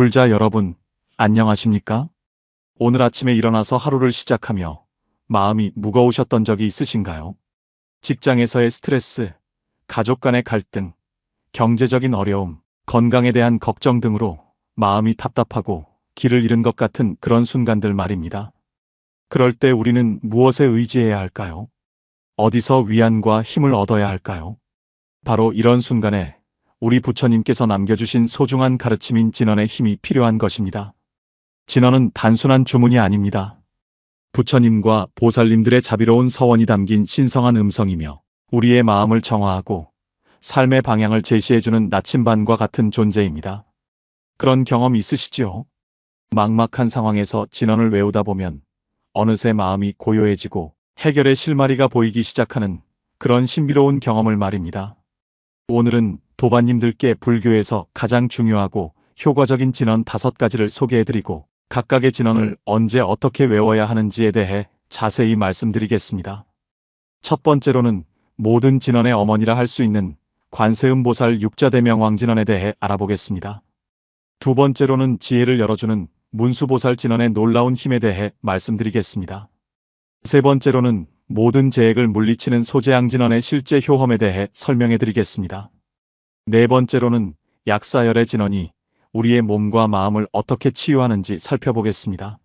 불자 여러분, 안녕하십니까? 오늘 아침에 일어나서 하루를 시작하며 마음이 무거우셨던 적이 있으신가요? 직장에서의 스트레스, 가족 간의 갈등, 경제적인 어려움, 건강에 대한 걱정 등으로 마음이 답답하고 길을 잃은 것 같은 그런 순간들 말입니다. 그럴 때 우리는 무엇에 의지해야 할까요? 어디서 위안과 힘을 얻어야 할까요? 바로 이런 순간에 우리 부처님께서 남겨주신 소중한 가르침인 진언의 힘이 필요한 것입니다. 진언은 단순한 주문이 아닙니다. 부처님과 보살님들의 자비로운 서원이 담긴 신성한 음성이며 우리의 마음을 정화하고 삶의 방향을 제시해주는 나침반과 같은 존재입니다. 그런 경험 있으시지요? 막막한 상황에서 진언을 외우다 보면 어느새 마음이 고요해지고 해결의 실마리가 보이기 시작하는 그런 신비로운 경험을 말입니다. 오늘은 도반님들께 불교에서 가장 중요하고 효과적인 진언 다섯 가지를 소개해드리고 각각의 진언을 언제 어떻게 외워야 하는지에 대해 자세히 말씀드리겠습니다. 첫 번째로는 모든 진언의 어머니라 할 수 있는 관세음보살 육자대명왕 진언에 대해 알아보겠습니다. 두 번째로는 지혜를 열어주는 문수보살 진언의 놀라운 힘에 대해 말씀드리겠습니다. 세 번째로는 모든 재액을 물리치는 소재양 진언의 실제 효험에 대해 설명해 드리겠습니다. 네 번째로는 약사열의 진언이 우리의 몸과 마음을 어떻게 치유하는지 살펴보겠습니다.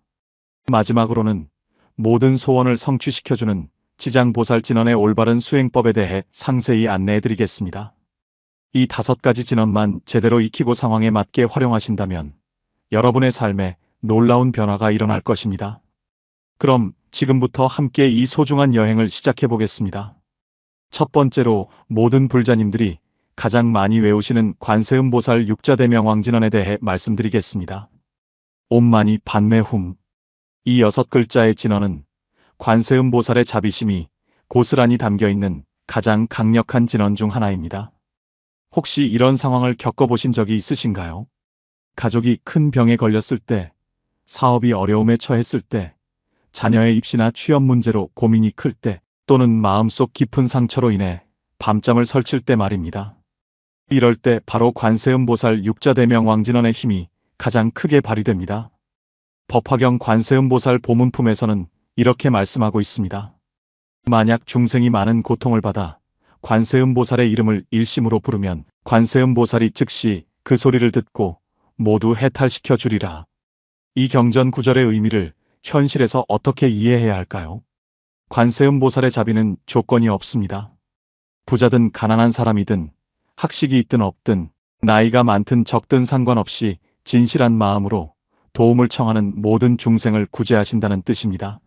마지막으로는 모든 소원을 성취시켜주는 지장보살 진언의 올바른 수행법에 대해 상세히 안내해 드리겠습니다. 이 다섯 가지 진언만 제대로 익히고 상황에 맞게 활용하신다면 여러분의 삶에 놀라운 변화가 일어날 것입니다. 그럼 지금부터 함께 이 소중한 여행을 시작해 보겠습니다. 첫 번째로 모든 불자님들이 가장 많이 외우시는 관세음보살 육자대명 왕진언에 대해 말씀드리겠습니다. 옴마니 반매훔 이 여섯 글자의 진언은 관세음보살의 자비심이 고스란히 담겨 있는 가장 강력한 진언 중 하나입니다. 혹시 이런 상황을 겪어보신 적이 있으신가요? 가족이 큰 병에 걸렸을 때, 사업이 어려움에 처했을 때, 자녀의 입시나 취업 문제로 고민이 클 때, 또는 마음속 깊은 상처로 인해 밤잠을 설칠 때 말입니다. 이럴 때 바로 관세음보살 육자대명 왕진원의 힘이 가장 크게 발휘됩니다. 법화경 관세음보살 보문품에서는 이렇게 말씀하고 있습니다. 만약 중생이 많은 고통을 받아 관세음보살의 이름을 일심으로 부르면 관세음보살이 즉시 그 소리를 듣고 모두 해탈시켜 주리라. 이 경전 구절의 의미를 현실에서 어떻게 이해해야 할까요? 관세음보살의 자비는 조건이 없습니다. 부자든 가난한 사람이든 학식이 있든 없든 나이가 많든 적든 상관없이 진실한 마음으로 도움을 청하는 모든 중생을 구제하신다는 뜻입니다.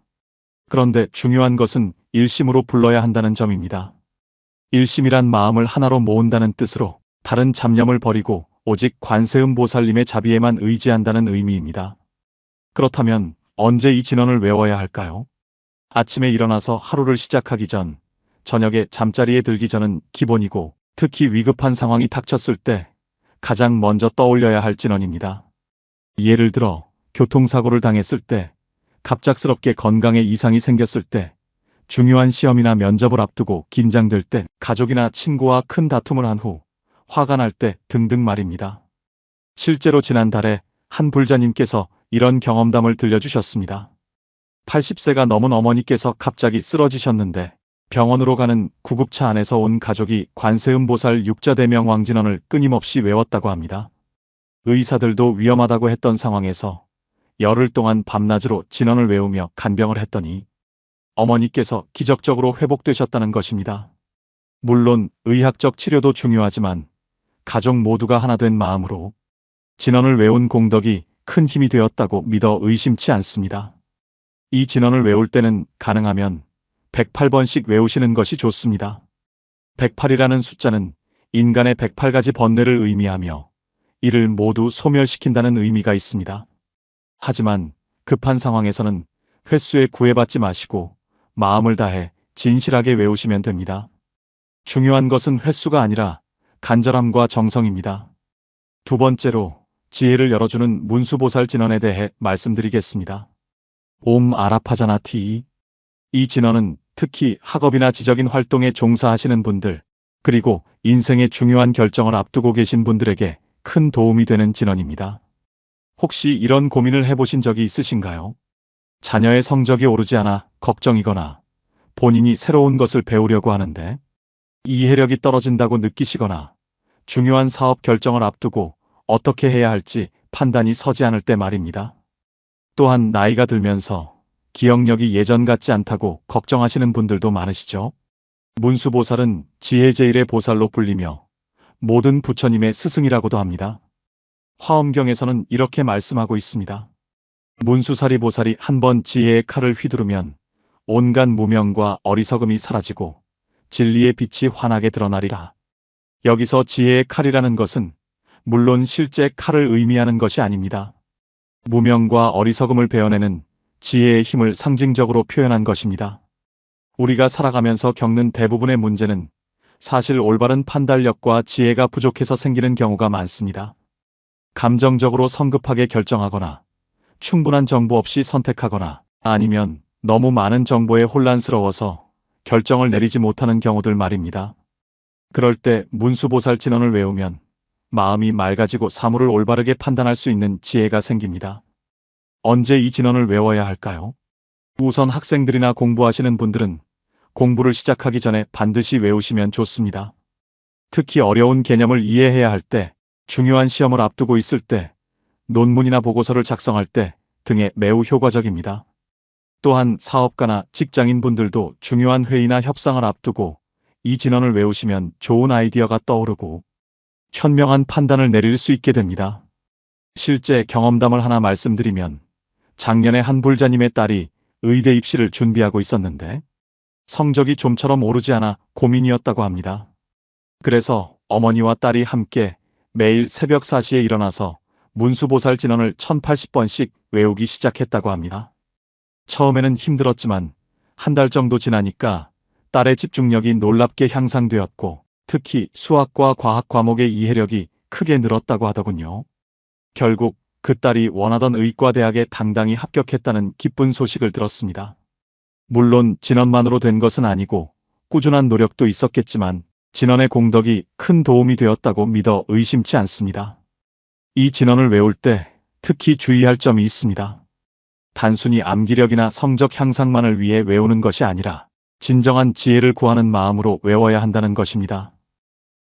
그런데 중요한 것은 일심으로 불러야 한다는 점입니다. 일심이란 마음을 하나로 모은다는 뜻으로 다른 잡념을 버리고 오직 관세음 보살님의 자비에만 의지한다는 의미입니다. 그렇다면 언제 이 진언을 외워야 할까요? 아침에 일어나서 하루를 시작하기 전, 저녁에 잠자리에 들기 전은 기본이고 특히 위급한 상황이 닥쳤을 때 가장 먼저 떠올려야 할 진언입니다. 예를 들어 교통사고를 당했을 때, 갑작스럽게 건강에 이상이 생겼을 때, 중요한 시험이나 면접을 앞두고 긴장될 때, 가족이나 친구와 큰 다툼을 한 후 화가 날 때 등등 말입니다. 실제로 지난달에 한 불자님께서 이런 경험담을 들려주셨습니다. 80세가 넘은 어머니께서 갑자기 쓰러지셨는데 병원으로 가는 구급차 안에서 온 가족이 관세음보살 육자대명 왕진언을 끊임없이 외웠다고 합니다. 의사들도 위험하다고 했던 상황에서 열흘 동안 밤낮으로 진언을 외우며 간병을 했더니 어머니께서 기적적으로 회복되셨다는 것입니다. 물론 의학적 치료도 중요하지만 가족 모두가 하나 된 마음으로 진언을 외운 공덕이 큰 힘이 되었다고 믿어 의심치 않습니다. 이 진언을 외울 때는 가능하면 108번씩 외우시는 것이 좋습니다. 108이라는 숫자는 인간의 108가지 번뇌를 의미하며 이를 모두 소멸시킨다는 의미가 있습니다. 하지만 급한 상황에서는 횟수에 구애받지 마시고 마음을 다해 진실하게 외우시면 됩니다. 중요한 것은 횟수가 아니라 간절함과 정성입니다. 두 번째로 지혜를 열어주는 문수보살 진언에 대해 말씀드리겠습니다. 옴 아라파자나티 이 진언은 특히 학업이나 지적인 활동에 종사하시는 분들, 그리고 인생의 중요한 결정을 앞두고 계신 분들에게 큰 도움이 되는 진언입니다. 혹시 이런 고민을 해보신 적이 있으신가요? 자녀의 성적이 오르지 않아 걱정이거나 본인이 새로운 것을 배우려고 하는데 이해력이 떨어진다고 느끼시거나 중요한 사업 결정을 앞두고 어떻게 해야 할지 판단이 서지 않을 때 말입니다. 또한 나이가 들면서 기억력이 예전 같지 않다고 걱정하시는 분들도 많으시죠? 문수보살은 지혜제일의 보살로 불리며 모든 부처님의 스승이라고도 합니다. 화엄경에서는 이렇게 말씀하고 있습니다. 문수사리 보살이 한 번 지혜의 칼을 휘두르면 온갖 무명과 어리석음이 사라지고 진리의 빛이 환하게 드러나리라. 여기서 지혜의 칼이라는 것은 물론 실제 칼을 의미하는 것이 아닙니다. 무명과 어리석음을 베어내는 지혜의 힘을 상징적으로 표현한 것입니다. 우리가 살아가면서 겪는 대부분의 문제는 사실 올바른 판단력과 지혜가 부족해서 생기는 경우가 많습니다. 감정적으로 성급하게 결정하거나 충분한 정보 없이 선택하거나 아니면 너무 많은 정보에 혼란스러워서 결정을 내리지 못하는 경우들 말입니다. 그럴 때 문수보살 진언을 외우면 마음이 맑아지고 사물을 올바르게 판단할 수 있는 지혜가 생깁니다. 언제 이 진언을 외워야 할까요? 우선 학생들이나 공부하시는 분들은 공부를 시작하기 전에 반드시 외우시면 좋습니다. 특히 어려운 개념을 이해해야 할 때, 중요한 시험을 앞두고 있을 때, 논문이나 보고서를 작성할 때 등에 매우 효과적입니다. 또한 사업가나 직장인 분들도 중요한 회의나 협상을 앞두고 이 진언을 외우시면 좋은 아이디어가 떠오르고 현명한 판단을 내릴 수 있게 됩니다. 실제 경험담을 하나 말씀드리면 작년에 한 불자님의 딸이 의대 입시를 준비하고 있었는데 성적이 좀처럼 오르지 않아 고민이었다고 합니다. 그래서 어머니와 딸이 함께 매일 새벽 4시에 일어나서 문수보살 진언을 1080번씩 외우기 시작했다고 합니다. 처음에는 힘들었지만 한 달 정도 지나니까 딸의 집중력이 놀랍게 향상되었고 특히 수학과 과학 과목의 이해력이 크게 늘었다고 하더군요. 결국 그 딸이 원하던 의과대학에 당당히 합격했다는 기쁜 소식을 들었습니다. 물론 진원만으로 된 것은 아니고 꾸준한 노력도 있었겠지만 진원의 공덕이 큰 도움이 되었다고 믿어 의심치 않습니다. 이 진원을 외울 때 특히 주의할 점이 있습니다. 단순히 암기력이나 성적 향상만을 위해 외우는 것이 아니라 진정한 지혜를 구하는 마음으로 외워야 한다는 것입니다.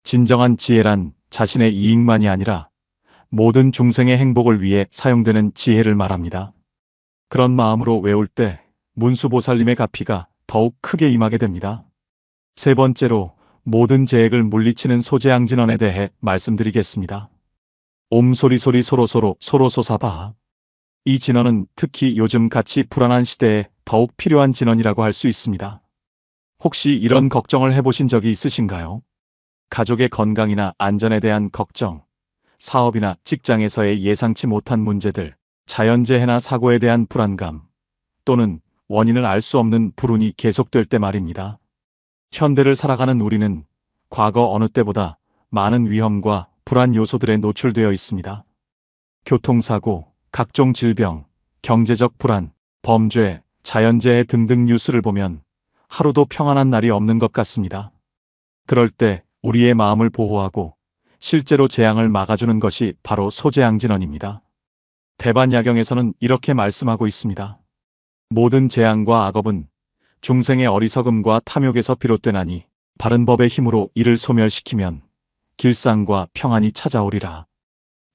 진정한 지혜란 자신의 이익만이 아니라 모든 중생의 행복을 위해 사용되는 지혜를 말합니다. 그런 마음으로 외울 때 문수보살님의 가피가 더욱 크게 임하게 됩니다. 세 번째로 모든 재액을 물리치는 소재양진원에 대해 말씀드리겠습니다. 옴소리소리 소로소로 소로소사바. 이 진원은 특히 요즘 같이 불안한 시대에 더욱 필요한 진원이라고 할 수 있습니다. 혹시 이런 걱정을 해보신 적이 있으신가요? 가족의 건강이나 안전에 대한 걱정, 사업이나 직장에서의 예상치 못한 문제들, 자연재해나 사고에 대한 불안감, 또는 원인을 알 수 없는 불운이 계속될 때 말입니다. 현대를 살아가는 우리는 과거 어느 때보다 많은 위험과 불안 요소들에 노출되어 있습니다. 교통사고, 각종 질병, 경제적 불안, 범죄, 자연재해 등등 뉴스를 보면 하루도 평안한 날이 없는 것 같습니다. 그럴 때 우리의 마음을 보호하고 실제로 재앙을 막아주는 것이 바로 소재앙진원입니다. 대반 야경에서는 이렇게 말씀하고 있습니다. 모든 재앙과 악업은 중생의 어리석음과 탐욕에서 비롯되나니 바른 법의 힘으로 이를 소멸시키면 길상과 평안이 찾아오리라.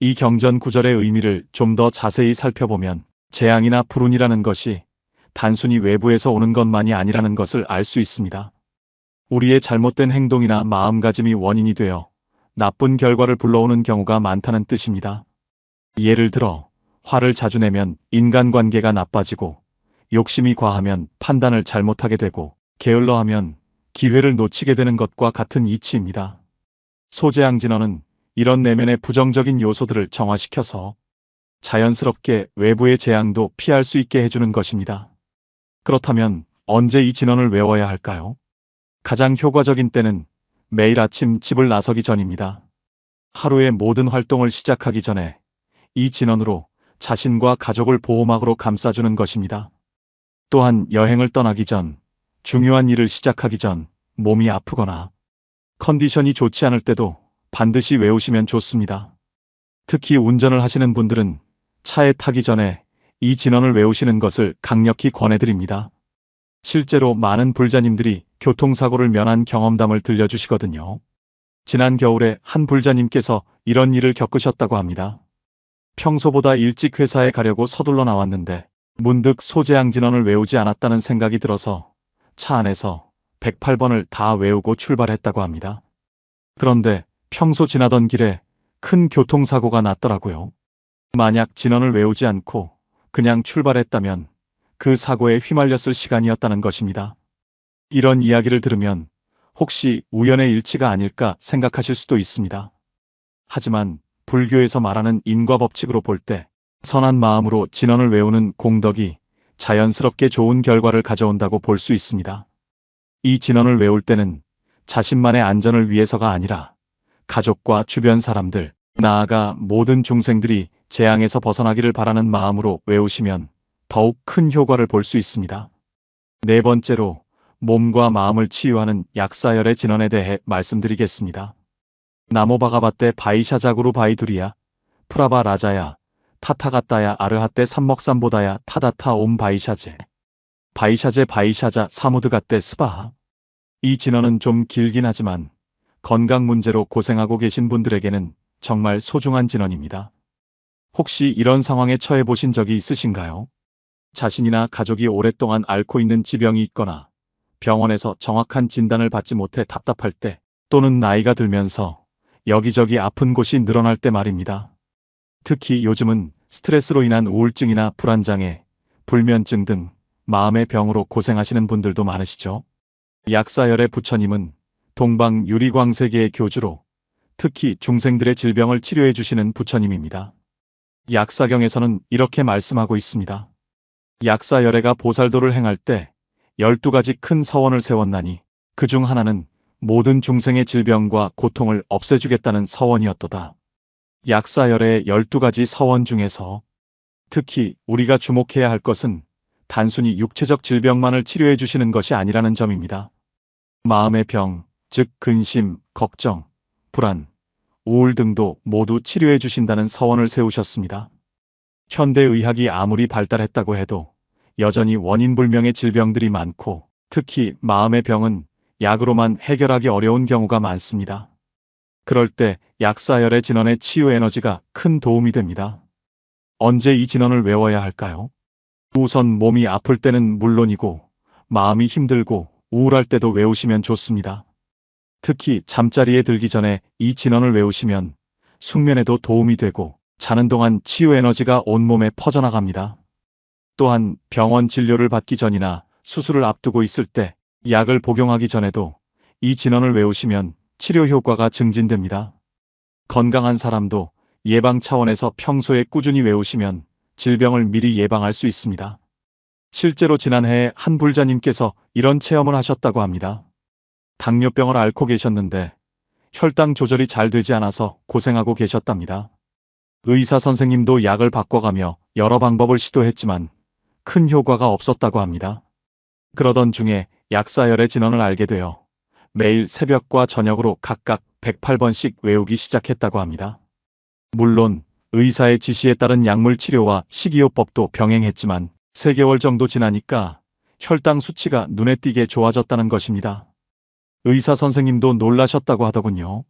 이 경전 구절의 의미를 좀 더 자세히 살펴보면 재앙이나 불운이라는 것이 단순히 외부에서 오는 것만이 아니라는 것을 알 수 있습니다. 우리의 잘못된 행동이나 마음가짐이 원인이 되어 나쁜 결과를 불러오는 경우가 많다는 뜻입니다. 예를 들어 화를 자주 내면 인간관계가 나빠지고 욕심이 과하면 판단을 잘못하게 되고 게을러하면 기회를 놓치게 되는 것과 같은 이치입니다. 소재양진어는 이런 내면의 부정적인 요소들을 정화시켜서 자연스럽게 외부의 재앙도 피할 수 있게 해주는 것입니다. 그렇다면 언제 이 진언을 외워야 할까요? 가장 효과적인 때는 매일 아침 집을 나서기 전입니다. 하루의 모든 활동을 시작하기 전에 이 진언으로 자신과 가족을 보호막으로 감싸주는 것입니다. 또한 여행을 떠나기 전, 중요한 일을 시작하기 전, 몸이 아프거나 컨디션이 좋지 않을 때도 반드시 외우시면 좋습니다. 특히 운전을 하시는 분들은 차에 타기 전에 이 진언을 외우시는 것을 강력히 권해드립니다. 실제로 많은 불자님들이 교통사고를 면한 경험담을 들려주시거든요. 지난 겨울에 한 불자님께서 이런 일을 겪으셨다고 합니다. 평소보다 일찍 회사에 가려고 서둘러 나왔는데 문득 소재양 진언을 외우지 않았다는 생각이 들어서 차 안에서 108번을 다 외우고 출발했다고 합니다. 그런데 평소 지나던 길에 큰 교통사고가 났더라고요. 만약 진언을 외우지 않고 그냥 출발했다면 그 사고에 휘말렸을 시간이었다는 것입니다. 이런 이야기를 들으면 혹시 우연의 일치가 아닐까 생각하실 수도 있습니다. 하지만 불교에서 말하는 인과 법칙으로 볼 때 선한 마음으로 진언을 외우는 공덕이 자연스럽게 좋은 결과를 가져온다고 볼 수 있습니다. 이 진언을 외울 때는 자신만의 안전을 위해서가 아니라 가족과 주변 사람들, 나아가 모든 중생들이 재앙에서 벗어나기를 바라는 마음으로 외우시면 더욱 큰 효과를 볼 수 있습니다. 네 번째로 몸과 마음을 치유하는 약사열의 진언에 대해 말씀드리겠습니다. 나모바가바떼 바이샤자구루 바이두리야, 프라바 라자야, 타타가따야 아르하떼 삼먹삼보다야 타다타 옴 바이샤제, 바이샤제 바이샤자 사무드가떼 스바하. 이 진언은 좀 길긴 하지만 건강 문제로 고생하고 계신 분들에게는 정말 소중한 진언입니다. 혹시 이런 상황에 처해 보신 적이 있으신가요? 자신이나 가족이 오랫동안 앓고 있는 지병이 있거나 병원에서 정확한 진단을 받지 못해 답답할 때 또는 나이가 들면서 여기저기 아픈 곳이 늘어날 때 말입니다. 특히 요즘은 스트레스로 인한 우울증이나 불안장애, 불면증 등 마음의 병으로 고생하시는 분들도 많으시죠? 약사열의 부처님은 동방 유리광세계의 교주로 특히 중생들의 질병을 치료해 주시는 부처님입니다. 약사경에서는 이렇게 말씀하고 있습니다. 약사열애가 보살도를 행할 때 12가지 큰 서원을 세웠나니 그 중 하나는 모든 중생의 질병과 고통을 없애주겠다는 서원이었도다. 약사열의 12가지 서원 중에서 특히 우리가 주목해야 할 것은 단순히 육체적 질병만을 치료해 주시는 것이 아니라는 점입니다. 마음의 병, 즉 근심, 걱정, 불안, 우울 등도 모두 치료해 주신다는 서원을 세우셨습니다. 현대의학이 아무리 발달했다고 해도 여전히 원인불명의 질병들이 많고 특히 마음의 병은 약으로만 해결하기 어려운 경우가 많습니다. 그럴 때 약사열의 진원의 치유 에너지가 큰 도움이 됩니다. 언제 이 진원을 외워야 할까요? 우선 몸이 아플 때는 물론이고 마음이 힘들고 우울할 때도 외우시면 좋습니다. 특히 잠자리에 들기 전에 이 진원을 외우시면 숙면에도 도움이 되고 자는 동안 치유 에너지가 온몸에 퍼져나갑니다. 또한 병원 진료를 받기 전이나 수술을 앞두고 있을 때 약을 복용하기 전에도 이 진원을 외우시면 치료 효과가 증진됩니다. 건강한 사람도 예방 차원에서 평소에 꾸준히 외우시면 질병을 미리 예방할 수 있습니다. 실제로 지난해에 한 불자님께서 이런 체험을 하셨다고 합니다. 당뇨병을 앓고 계셨는데 혈당 조절이 잘 되지 않아서 고생하고 계셨답니다. 의사 선생님도 약을 바꿔가며 여러 방법을 시도했지만 큰 효과가 없었다고 합니다. 그러던 중에 약사열의 진원을 알게 되어 매일 새벽과 저녁으로 각각 108번씩 외우기 시작했다고 합니다. 물론 의사의 지시에 따른 약물 치료와 식이요법도 병행했지만 3개월 정도 지나니까 혈당 수치가 눈에 띄게 좋아졌다는 것입니다. 의사 선생님도 놀라셨다고 하더군요.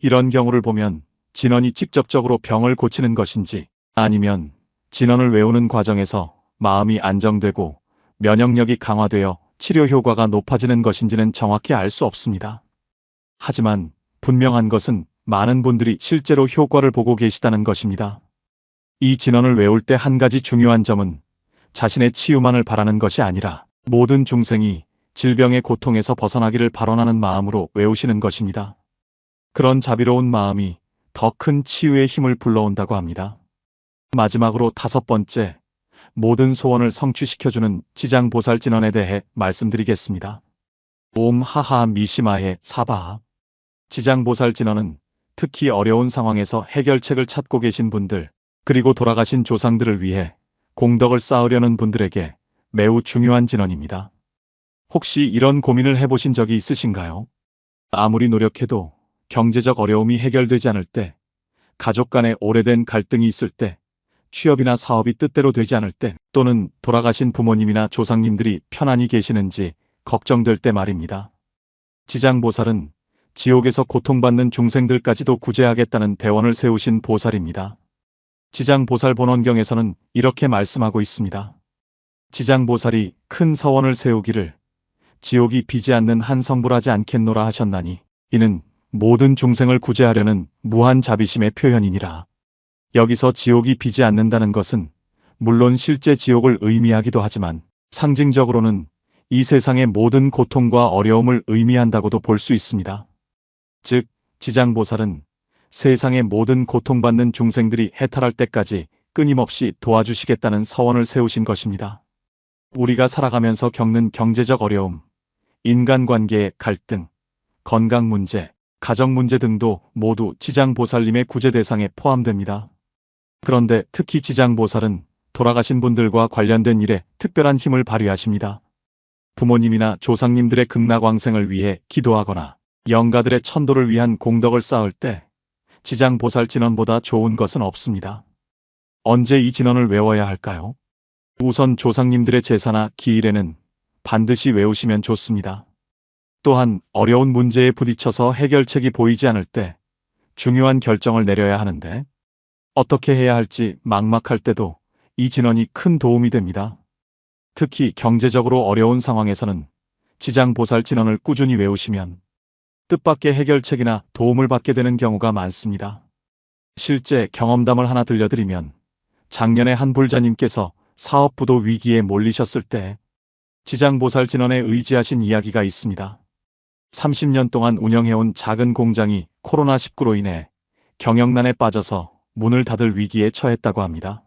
이런 경우를 보면 진원이 직접적으로 병을 고치는 것인지 아니면 진원을 외우는 과정에서 마음이 안정되고 면역력이 강화되어 치료 효과가 높아지는 것인지는 정확히 알 수 없습니다. 하지만 분명한 것은 많은 분들이 실제로 효과를 보고 계시다는 것입니다. 이 진원을 외울 때 한 가지 중요한 점은 자신의 치유만을 바라는 것이 아니라 모든 중생이 질병의 고통에서 벗어나기를 발언하는 마음으로 외우시는 것입니다. 그런 자비로운 마음이 더 큰 치유의 힘을 불러온다고 합니다. 마지막으로 다섯 번째, 모든 소원을 성취시켜주는 지장보살 진원에 대해 말씀드리겠습니다. 옴 하하 미시마의 사바 지장보살 진원은 특히 어려운 상황에서 해결책을 찾고 계신 분들, 그리고 돌아가신 조상들을 위해 공덕을 쌓으려는 분들에게 매우 중요한 진원입니다. 혹시 이런 고민을 해보신 적이 있으신가요? 아무리 노력해도 경제적 어려움이 해결되지 않을 때, 가족 간에 오래된 갈등이 있을 때, 취업이나 사업이 뜻대로 되지 않을 때 또는 돌아가신 부모님이나 조상님들이 편안히 계시는지 걱정될 때 말입니다. 지장보살은 지옥에서 고통받는 중생들까지도 구제하겠다는 대원을 세우신 보살입니다. 지장보살 본원경에서는 이렇게 말씀하고 있습니다. 지장보살이 큰 서원을 세우기를 지옥이 비지 않는 한 성불하지 않겠노라 하셨나니 이는 모든 중생을 구제하려는 무한 자비심의 표현이니라. 여기서 지옥이 비지 않는다는 것은 물론 실제 지옥을 의미하기도 하지만 상징적으로는 이 세상의 모든 고통과 어려움을 의미한다고도 볼 수 있습니다. 즉, 지장보살은 세상의 모든 고통받는 중생들이 해탈할 때까지 끊임없이 도와주시겠다는 서원을 세우신 것입니다. 우리가 살아가면서 겪는 경제적 어려움, 인간관계의 갈등, 건강 문제, 가정 문제 등도 모두 지장보살님의 구제 대상에 포함됩니다. 그런데 특히 지장보살은 돌아가신 분들과 관련된 일에 특별한 힘을 발휘하십니다. 부모님이나 조상님들의 극락왕생을 위해 기도하거나 영가들의 천도를 위한 공덕을 쌓을 때 지장보살 진언보다 좋은 것은 없습니다. 언제 이 진언을 외워야 할까요? 우선 조상님들의 제사나 기일에는 반드시 외우시면 좋습니다. 또한 어려운 문제에 부딪혀서 해결책이 보이지 않을 때 중요한 결정을 내려야 하는데 어떻게 해야 할지 막막할 때도 이 진언이 큰 도움이 됩니다. 특히 경제적으로 어려운 상황에서는 지장 보살 진언을 꾸준히 외우시면 뜻밖의 해결책이나 도움을 받게 되는 경우가 많습니다. 실제 경험담을 하나 들려드리면 작년에 한 불자님께서 사업부도 위기에 몰리셨을 때 지장보살 진언에 의지하신 이야기가 있습니다. 30년 동안 운영해온 작은 공장이 코로나19로 인해 경영난에 빠져서 문을 닫을 위기에 처했다고 합니다.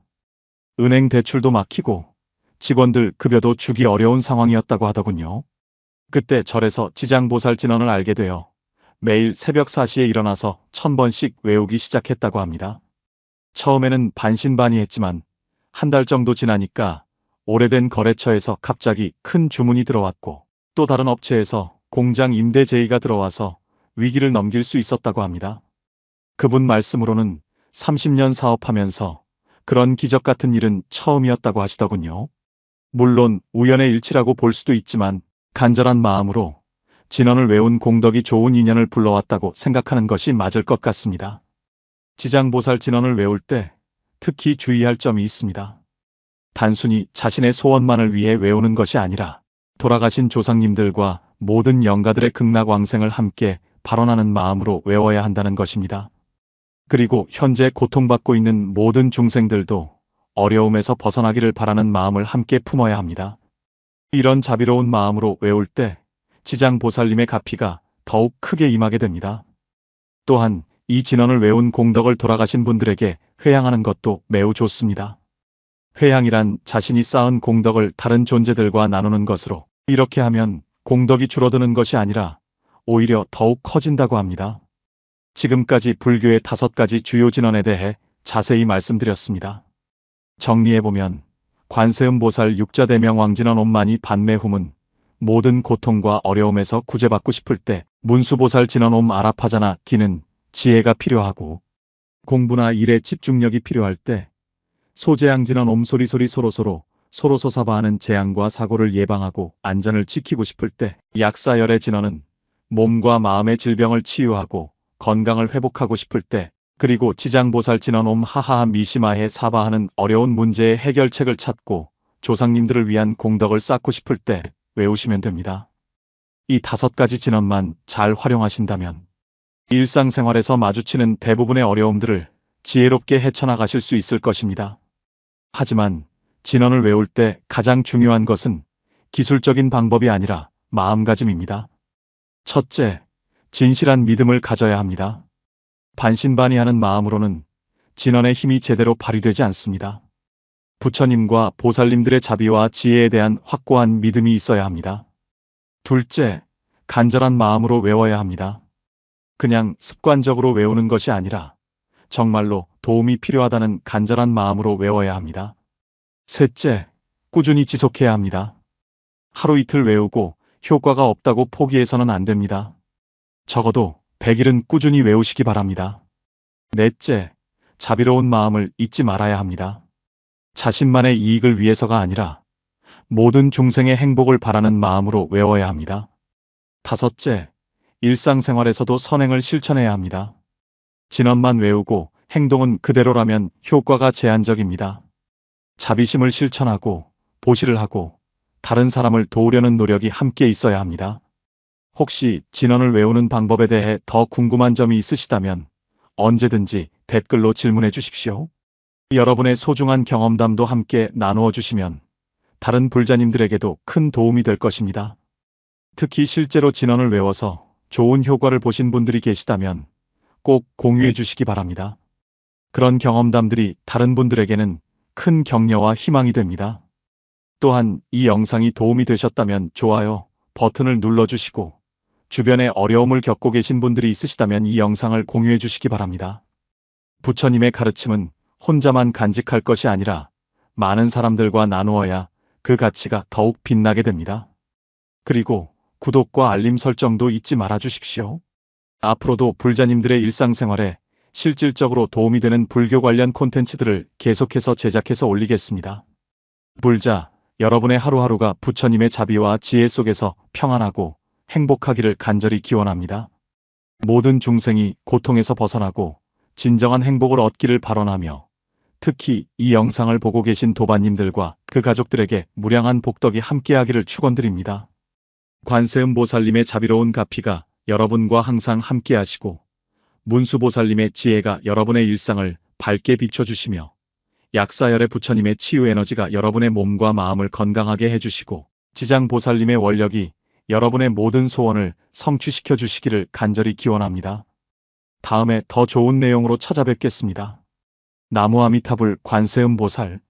은행 대출도 막히고 직원들 급여도 주기 어려운 상황이었다고 하더군요. 그때 절에서 지장보살 진언을 알게 되어 매일 새벽 4시에 일어나서 천 번씩 외우기 시작했다고 합니다. 처음에는 반신반의했지만 한 달 정도 지나니까 오래된 거래처에서 갑자기 큰 주문이 들어왔고 또 다른 업체에서 공장 임대 제의가 들어와서 위기를 넘길 수 있었다고 합니다. 그분 말씀으로는 30년 사업하면서 그런 기적 같은 일은 처음이었다고 하시더군요. 물론 우연의 일치라고 볼 수도 있지만 간절한 마음으로 진언을 외운 공덕이 좋은 인연을 불러왔다고 생각하는 것이 맞을 것 같습니다. 지장보살 진언을 외울 때 특히 주의할 점이 있습니다. 단순히 자신의 소원만을 위해 외우는 것이 아니라 돌아가신 조상님들과 모든 영가들의 극락왕생을 함께 발언하는 마음으로 외워야 한다는 것입니다. 그리고 현재 고통받고 있는 모든 중생들도 어려움에서 벗어나기를 바라는 마음을 함께 품어야 합니다. 이런 자비로운 마음으로 외울 때 지장보살님의 가피가 더욱 크게 임하게 됩니다. 또한 이 진언을 외운 공덕을 돌아가신 분들에게 회양하는 것도 매우 좋습니다. 회양이란 자신이 쌓은 공덕을 다른 존재들과 나누는 것으로 이렇게 하면 공덕이 줄어드는 것이 아니라 오히려 더욱 커진다고 합니다. 지금까지 불교의 다섯 가지 주요 진언에 대해 자세히 말씀드렸습니다. 정리해보면 관세음보살 육자대명 왕진언 옴마니 반매후문 모든 고통과 어려움에서 구제받고 싶을 때 문수보살 진언 옴 아라파자나 기는 지혜가 필요하고 공부나 일에 집중력이 필요할 때 소재양 진언 옴 소리소리 소로소로 소로소사바하는 재앙과 사고를 예방하고 안전을 지키고 싶을 때 약사열의 진언은 몸과 마음의 질병을 치유하고 건강을 회복하고 싶을 때 그리고 지장보살 진언옴 하하하 미시마해 사바하는 어려운 문제의 해결책을 찾고 조상님들을 위한 공덕을 쌓고 싶을 때 외우시면 됩니다. 이 다섯 가지 진언만 잘 활용하신다면 일상생활에서 마주치는 대부분의 어려움들을 지혜롭게 헤쳐나가실 수 있을 것입니다. 하지만 진언을 외울 때 가장 중요한 것은 기술적인 방법이 아니라 마음가짐입니다. 첫째, 진실한 믿음을 가져야 합니다. 반신반의하는 마음으로는 진언의 힘이 제대로 발휘되지 않습니다. 부처님과 보살님들의 자비와 지혜에 대한 확고한 믿음이 있어야 합니다. 둘째, 간절한 마음으로 외워야 합니다. 그냥 습관적으로 외우는 것이 아니라 정말로 도움이 필요하다는 간절한 마음으로 외워야 합니다. 셋째, 꾸준히 지속해야 합니다. 하루 이틀 외우고 효과가 없다고 포기해서는 안 됩니다. 적어도 100일은 꾸준히 외우시기 바랍니다. 넷째, 자비로운 마음을 잊지 말아야 합니다. 자신만의 이익을 위해서가 아니라 모든 중생의 행복을 바라는 마음으로 외워야 합니다. 다섯째, 일상생활에서도 선행을 실천해야 합니다. 진언만 외우고 행동은 그대로라면 효과가 제한적입니다. 자비심을 실천하고 보시를 하고 다른 사람을 도우려는 노력이 함께 있어야 합니다. 혹시 진언을 외우는 방법에 대해 더 궁금한 점이 있으시다면 언제든지 댓글로 질문해 주십시오. 여러분의 소중한 경험담도 함께 나누어 주시면 다른 불자님들에게도 큰 도움이 될 것입니다. 특히 실제로 진언을 외워서 좋은 효과를 보신 분들이 계시다면 꼭 공유해 주시기 바랍니다. 그런 경험담들이 다른 분들에게는 큰 격려와 희망이 됩니다. 또한 이 영상이 도움이 되셨다면 좋아요 버튼을 눌러주시고 주변에 어려움을 겪고 계신 분들이 있으시다면 이 영상을 공유해 주시기 바랍니다. 부처님의 가르침은 혼자만 간직할 것이 아니라 많은 사람들과 나누어야 그 가치가 더욱 빛나게 됩니다. 그리고 구독과 알림 설정도 잊지 말아 주십시오. 앞으로도 불자님들의 일상생활에 실질적으로 도움이 되는 불교 관련 콘텐츠들을 계속해서 제작해서 올리겠습니다. 불자, 여러분의 하루하루가 부처님의 자비와 지혜 속에서 평안하고 행복하기를 간절히 기원합니다. 모든 중생이 고통에서 벗어나고 진정한 행복을 얻기를 발언하며 특히 이 영상을 보고 계신 도반님들과 그 가족들에게 무량한 복덕이 함께하기를 축원드립니다. 관세음 보살님의 자비로운 가피가 여러분과 항상 함께하시고 문수보살님의 지혜가 여러분의 일상을 밝게 비춰주시며 약사열의 부처님의 치유 에너지가 여러분의 몸과 마음을 건강하게 해주시고 지장보살님의 원력이 여러분의 모든 소원을 성취시켜 주시기를 간절히 기원합니다. 다음에 더 좋은 내용으로 찾아뵙겠습니다. 나무아미타불 관세음보살